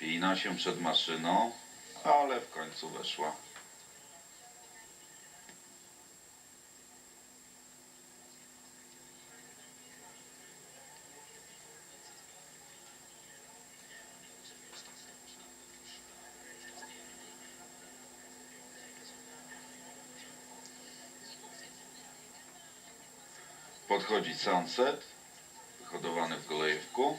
Spina się przed maszyną, ale w końcu weszła. Podchodzi Sunset, wyhodowany w Golejewku.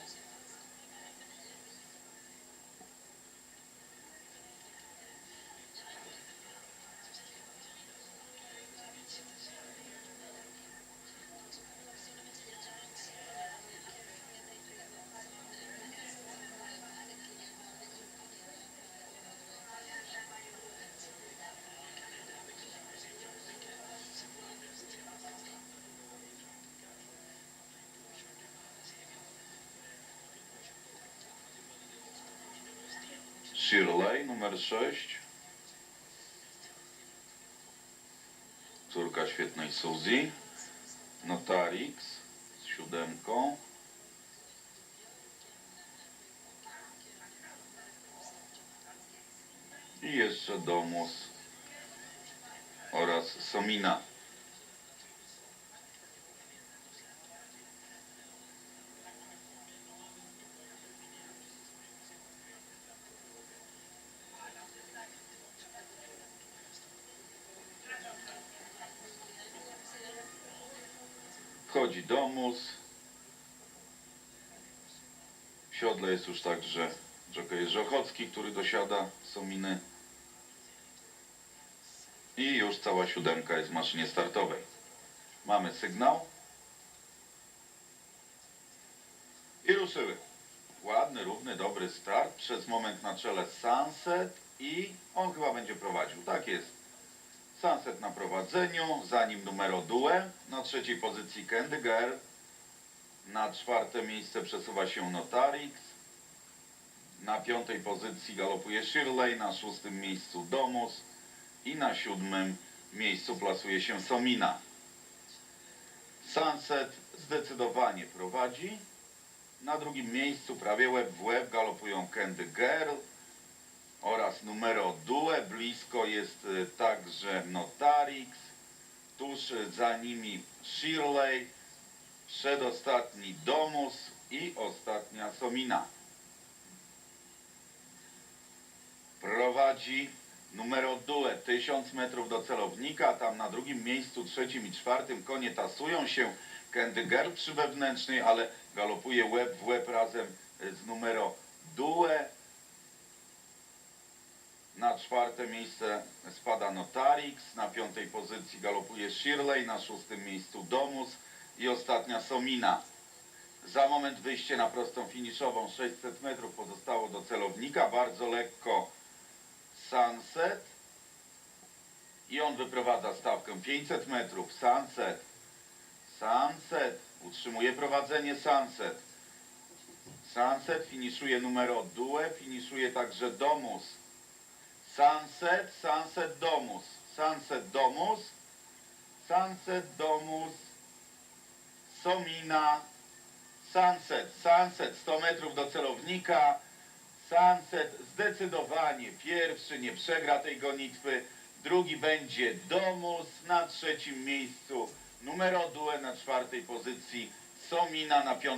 Shirley numer 6. Córka świetnej Suzy. Notarix z siódemką. I jeszcze Domus oraz Somina. Wchodzi Domus. W siodle jest już także Jockey Żochocki, który dosiada Sominy. I już cała siódemka jest w maszynie startowej. Mamy sygnał. I ruszyły. Ładny, równy, dobry start. Przez moment na czele Sunset i on chyba będzie prowadził. Tak jest. Sunset na prowadzeniu, za nim numero Due, na trzeciej pozycji Candy Girl, na czwarte miejsce przesuwa się Notarix, na piątej pozycji galopuje Shirley, na szóstym miejscu Domus. I na siódmym miejscu plasuje się Somina. Sunset zdecydowanie prowadzi, na drugim miejscu prawie łeb w łeb galopują Candy Girl, oraz numero Due. Blisko jest y, także Notarix. Tuż za nimi Shirley. Przedostatni Domus i ostatnia Somina. Prowadzi numero Due. 1000 metrów do celownika. Tam na drugim miejscu, trzecim i czwartym konie tasują się. Candy Girl przy wewnętrznej, ale galopuje łeb w łeb razem y, z numero Due. Na czwarte miejsce spada Notarix, na piątej pozycji galopuje Shirley, na szóstym miejscu Domus i ostatnia Somina. Za moment wyjście na prostą finiszową 600 metrów pozostało do celownika, bardzo lekko Sunset i on wyprowadza stawkę 500 metrów, Sunset, Sunset, utrzymuje prowadzenie Sunset. Sunset finiszuje numero Due, finiszuje także Domus. Sunset, Sunset Domus, Sunset Domus, Sunset Domus, Somina, Sunset, Sunset 100 metrów do celownika, Sunset zdecydowanie pierwszy, nie przegra tej gonitwy, drugi będzie Domus, na trzecim miejscu. Numero Due, na czwartej pozycji. Somina, na piątym